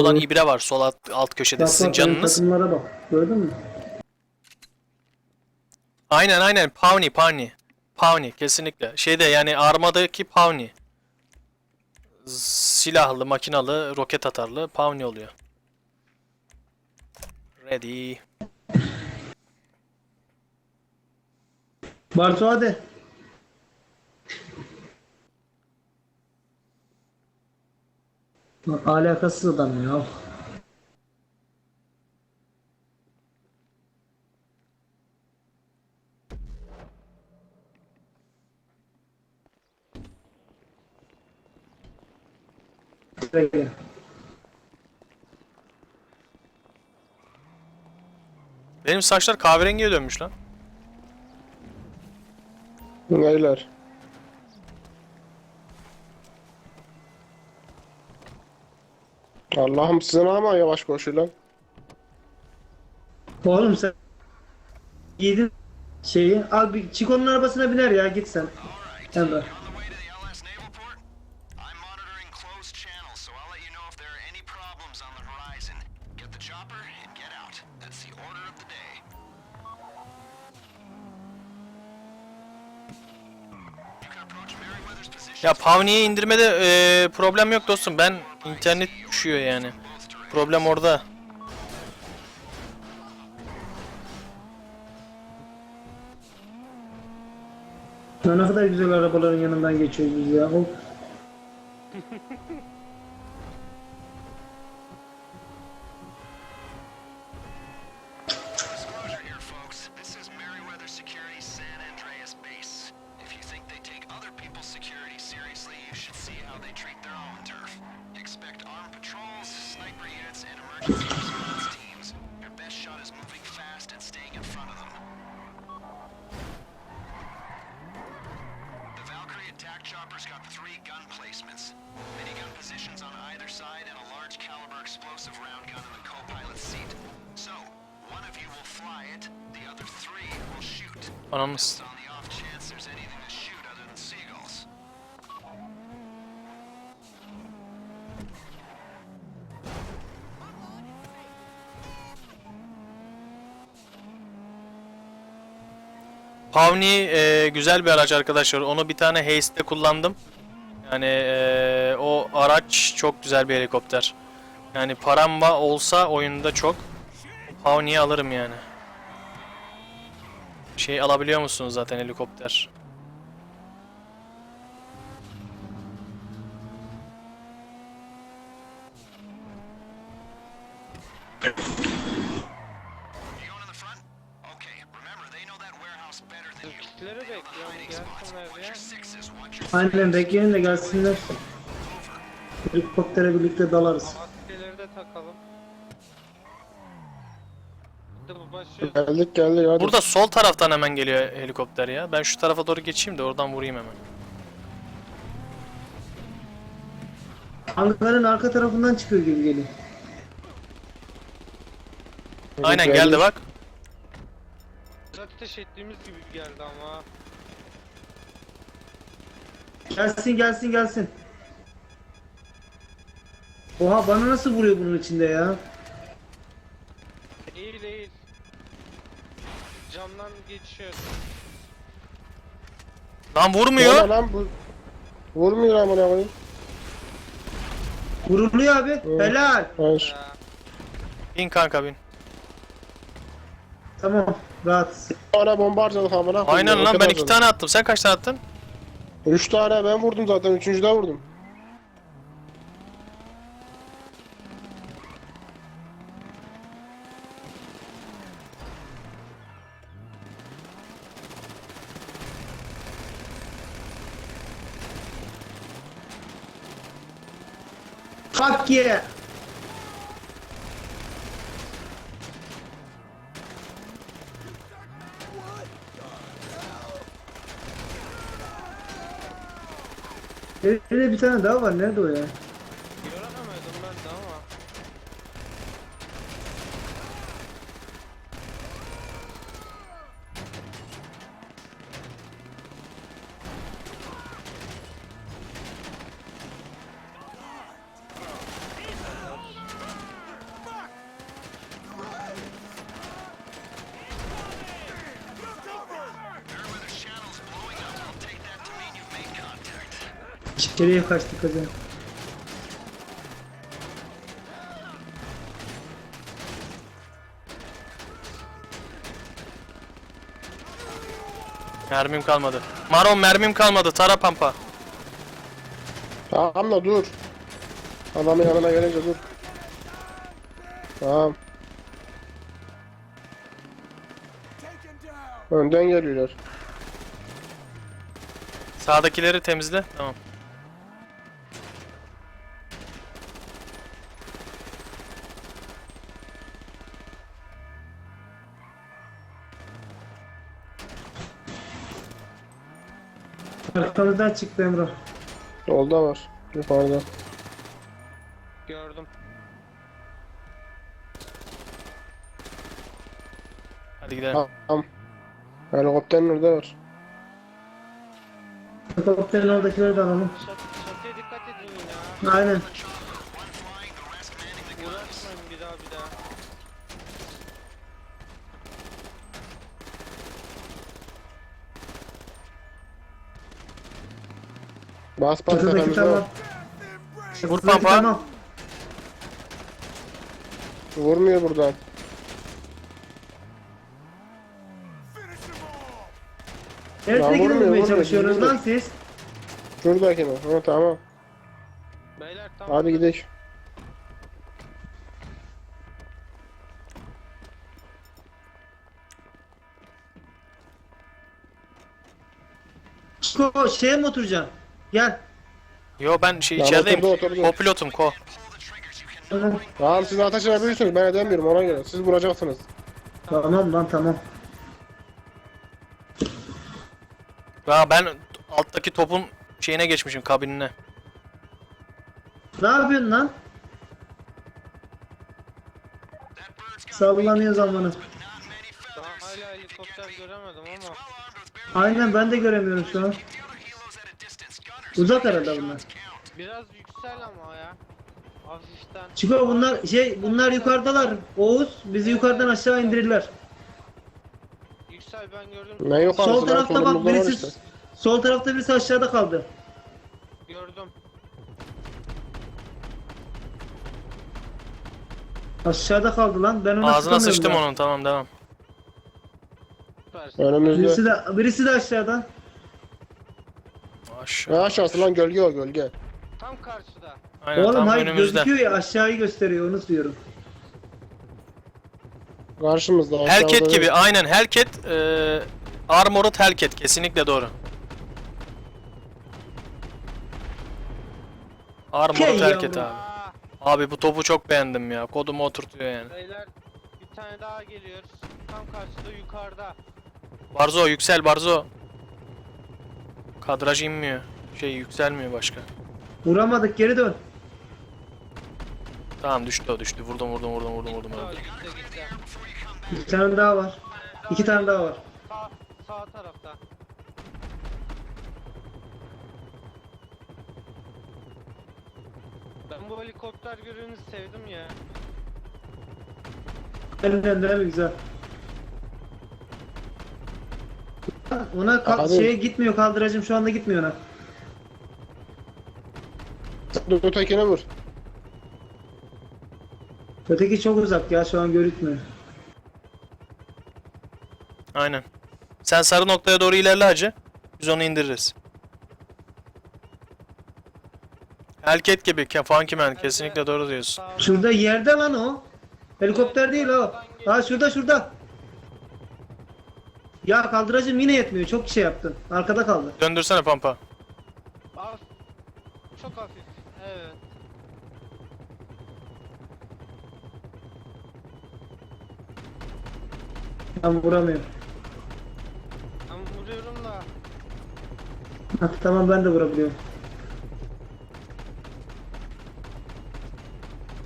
olan ibre var sol alt, alt köşede Bak sizin bak canınız. takımlara bak. Gördün mü? Aynen aynen Pawni Pawni. Pawni kesinlikle. Şeyde yani armadaki Pawni. Silahlı, makinalı, roket atarlı Pawni oluyor. Ready. Bartu hadi. Lan Alakasız adam ya. Peki. Benim saçlar kahverengiye dönmüş lan. Neyler? Allah'ım sizin ama yavaş koşuyor lan. Oğlum sen giydin şeyi. Al bir Chico'nun arabasına biner ya git sen. Emre. Ya Pawni'yi indirmede eee, problem yok dostum. Ben internet düşüyor yani. Problem orada. Ne kadar güzel arabaların yanından geçiyoruz biz ya. seagulls. Pawni eee, güzel bir araç arkadaşlar. Onu bir tane Haste'de kullandım. Yani eee, o araç çok güzel bir helikopter. Yani param olsa oyunda çok. Pawni'yi alırım yani. Şey alabiliyor musunuz zaten helikopter? You going in the front? Okay, remember they know that warehouse better than you. Bizimkileri bekliyorum gelsinler Watch ya. your sixes, watch your aynen bekleyin de gelsinler. Helikoptere birlikte dalarız. Maskeleri de takalım. Başlıyor. Geldik geldik hadi. Burada sol taraftan hemen geliyor helikopter ya. Ben şu tarafa doğru geçeyim de oradan vurayım hemen. Hangarın arka tarafından çıkıyor gibi geliyor. Aynen Geldik. geldi bak. Ateş ettiğimiz gibi geldi ama. Gelsin gelsin gelsin. Oha bana nasıl vuruyor bunun içinde ya? Camdan geçiyor. Lan Ne vurmuyor. lan bu? Vurmuyor amına koyayım. Vuruluyor abi. Helal. Hayır. Bin kanka bin. Tamam. Rahat. Tane bomba harcadık amına koyayım. Aynen lan ben iki tane attım. Sen kaç tane attın? Üç tane ben vurdum zaten. Üçüncüde vurdum. Fuck yeah. Evde bir tane daha var. Nerede o ya? İçeriye kaçtık hadi. Mermim kalmadı. Maron mermim kalmadı. Tara pampa. Tamam da dur. Adamın yanına gelince dur. Tamam. Önden geliyorlar. Sağdakileri temizle. Tamam. Arkamızdan çıktı Emrah. Solda var. Yukarıda. Gördüm. Hadi gidelim. Tamam. Helikopterin orada var. Helikopterin oradakileri de alalım. Çat, çatıya dikkat edin ha. Aynen. Uğraşmayın bir daha bir daha. Bas bas Çatıdaki tamam. Vur Çatıdaki pampa. Tamam. Vurmuyor buradan. Neresine vurmuyor, vurmaya vurmuyor, çalışıyorsunuz vurmuyor. lan siz? Şuradakine. Ha tamam. Beyler tamam. Hadi gidelim. Ko şeye mi oturacaksın? Gel. Yo ben şey Ya içerideyim. oturdu, oturdu. Kopilotum ko. Tamam siz ateş edebilirsiniz. Ben edemiyorum ona göre. Siz vuracaksınız. Tamam lan tamam. Ya ben alttaki topun şeyine geçmişim kabinine. Ne yapıyorsun lan? Sallanıyor zamanı. Daha hala helikopter göremedim ama. Aynen ben de göremiyorum şu an. Uzak arada bunlar. Biraz yüksel ama ya. Hafiften. Çiko bunlar şey bunlar yukarıdalar. Oğuz bizi yukarıdan aşağı indirirler. Yüksel ben gördüm. Ne yukarısı Sol tarafta bak birisi işte. sol tarafta birisi aşağıda kaldı. Gördüm. Aşağıda kaldı lan. Ben ona Ağzına sıçtım ya. onun tamam devam. Süpersin. Önümüzde. Birisi de birisi de aşağıda. Aşağı. Aşağısı lan gölge o gölge. Tam karşıda. Aynen Oğlum tam hayır önümüzde. gözüküyor ya aşağıyı gösteriyor onu diyorum. Karşımızda aşağıda. Hellcat gibi aynen Hellcat e, Armored Hellcat kesinlikle doğru. Armored Hey Hellcat yavrum. abi. Aa, Abi bu topu çok beğendim ya. Kodumu oturtuyor yani. beyler bir tane daha geliyor. Tam karşıda yukarıda. Barzo yüksel Barzo. Kadraj inmiyor. Şey yükselmiyor başka. Vuramadık geri dön. Tamam düştü o düştü. Vurdum vurdum vurdum vurdum vurdum. Gitti gitti. Bir tane daha var. İki tane daha var. Sağ, sağ tarafta. Ben bu helikopter görevini sevdim ya. Elinden mi güzel. Ona ka- Hadi. şeye gitmiyor kaldıracım şu anda gitmiyor ona. Dur ötekine vur. Öteki çok uzak ya şu an görükmüyor. Aynen. Sen sarı noktaya doğru ilerle hacı. Biz onu indiririz. Hellcat gibi. Ke- Funky Man. Kesinlikle doğru diyorsun. Şurada yerde lan o. Helikopter değil o. Ha şurada şurada. Ya kaldıracım yine yetmiyor. Çok şey yaptın. Arkada kaldı. Döndürsene pampa. Az. Çok hafif. Evet. Ben vuramıyorum. Ben vuruyorum da. Hah, tamam ben de vurabiliyorum.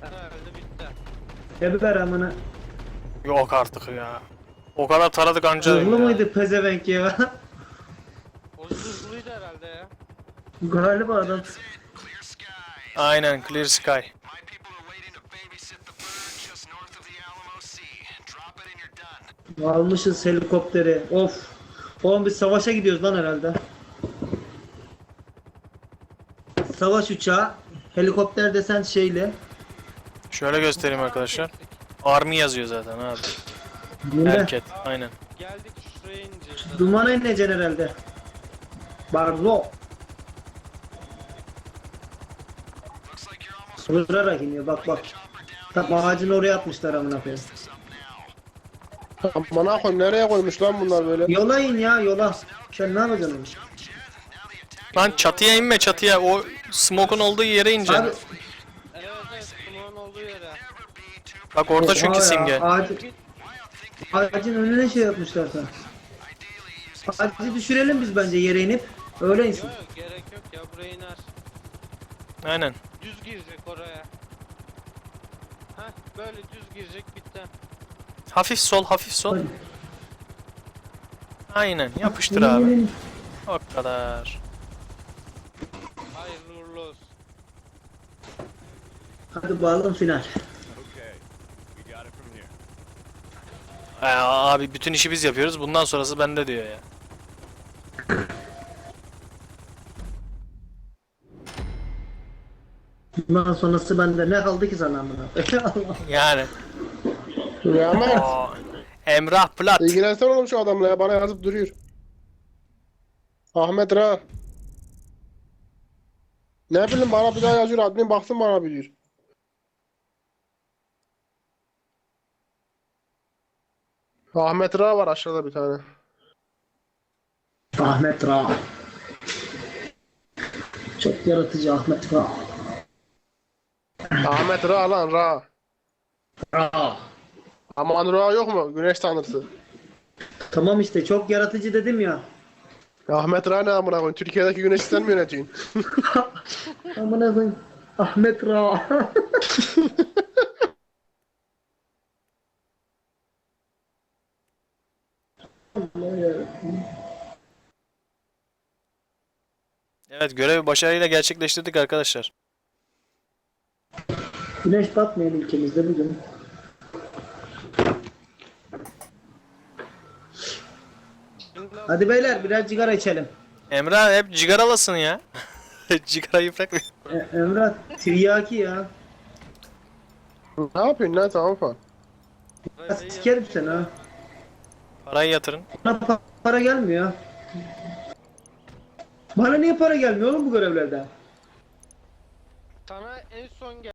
Herhalde bitti. Eber amına. Yok artık ya. O kadar taradık anca. Hızlı mıydı pezevenk ya? O hızlıydı herhalde ya. Galiba adam. Aynen Clear Sky. Almışız helikopteri. Of. Oğlum biz savaşa gidiyoruz lan herhalde. savaş uçağı. Helikopter desen şeyle. Şöyle göstereyim arkadaşlar. Army yazıyor zaten abi. Yine Erket. Aynen. Geldik şuraya ineceğiz. dumana ineceksin herhalde. Barzo. Vurarak iniyor bak bak. Tam ağacın oraya atmışlar amına koyayım. Bana koyayım nereye koymuş lan bunlar böyle? Yola in ya yola. Sen ne yapacaksın onu? Lan çatıya inme çatıya. O smoke'un olduğu yere ineceksin. Abi Evet evet olduğu yere. Bak orada çünkü oha ya, simge. Ağacı, ağacın önüne şey yapmışlar sen. Ağacı düşürelim biz bence yere inip. Öyle insin. Yok gerek yok ya buraya iner. Aynen. Düz girecek oraya. Heh böyle düz girecek bitti. Hafif sol hafif sol. Hadi. Aynen yapıştır in, abi. O kadar. Hayırlı uğurlu olsun. Hadi bağladım final. Ee, abi bütün işi biz yapıyoruz. Bundan sonrası bende diyor ya. Bundan sonrası bende ne kaldı ki sana amına? Allah. Yani. Rahmet. Aa, Emrah Plat. İlgilensene oğlum şu adamla ya bana yazıp duruyor. Ahmet Ra. Ne bileyim bana bir daha yazıyor admin baksın bana bir Ahmet Ra var aşağıda bir tane. Ahmet Ra. Çok yaratıcı Ahmet Ra. Ahmet Ra lan Ra. Ra. Aman Ra yok mu? Güneş tanrısı. Tamam işte çok yaratıcı dedim ya. Ahmet Ra ne amına koyayım? Türkiye'deki güneşi sen mi yönetiyorsun? Amına koyayım. Ahmet Ra. Evet görevi başarıyla gerçekleştirdik arkadaşlar. Güneş batmıyor ülkemizde bugün. Hadi beyler birer sigara içelim. Emrah hep cigaralısın ya. Cigarayı bırak. E, Emrah tiryaki ya. ne yapıyorsun lan tamam falan. Ya Sikerim seni ha. Parayı yatırın. Bana pa- para gelmiyor. Bana niye para gelmiyor oğlum bu görevlerden? sana en son gel.